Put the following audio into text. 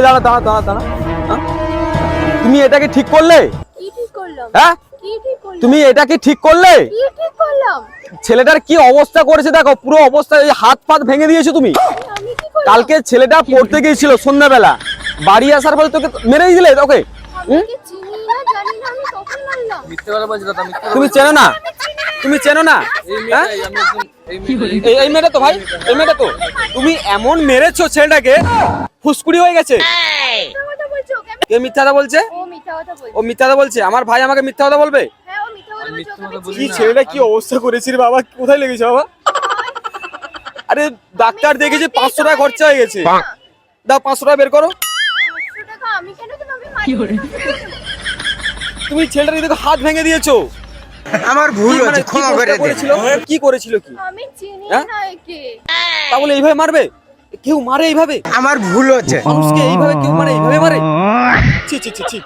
এই দাঁড়া দাঁড়া দাঁড়া দাঁড়া? তুমি এটাকে ঠিক করলে? হ্যাঁ? তুমি এটাকে ঠিক করলে? ছেলেটার কি অবস্থা করেছে দেখো পুরো অবস্থা এই হাত ফাত ভেঙে দিয়েছ তুমি। কালকে ছেলেটা পড়তে গিয়েছিল সন্ধ্যাবেলা। বাড়ি আসার পরে তোকে মেরেই দিলে তোকে? তুমি চেনো না। তুমি চেনো না? হ্যাঁ? এই মেয়েটা তো ভাই এই মেয়েটা তো। তুমি এমন মেরেছো ছেলেটাকে ফুসকুড়ি হয়ে গেছে? কে মিথ্যা কথা বলছে? ও মিথ্যা কথা বলছে। আমার ভাই আমাকে মিথ্যা কথা বলবে? হ্যাঁ না। ছেলেটা কি অবস্থা করেছিস বাবা? কোথায় লেগেছে বাবা? আরে ডাক্তার দেখেছে পাঁচশো টাকা খরচা হয়ে গেছে। দাও পাঁচশো টাকা বের করো। পাঁচশো টাকা আমি কেন দেবো আমি মারি তুমি ছেলেটার দেখো হাত ভেঙে দিয়েছ। আমার ভুল কি মানে কি ক্ষমা করে দিন করেছিল কি করেছিল কি? আমি চিনি হ্যাঁ? না একে। তাহলে এইভাবে মারবে? কেউ মারে এইভাবে? আমার ভুল হচ্ছে। মানুষকে এইভাবে কেউ মারে এইভাবে মারে? ছি ছি ছি ছি।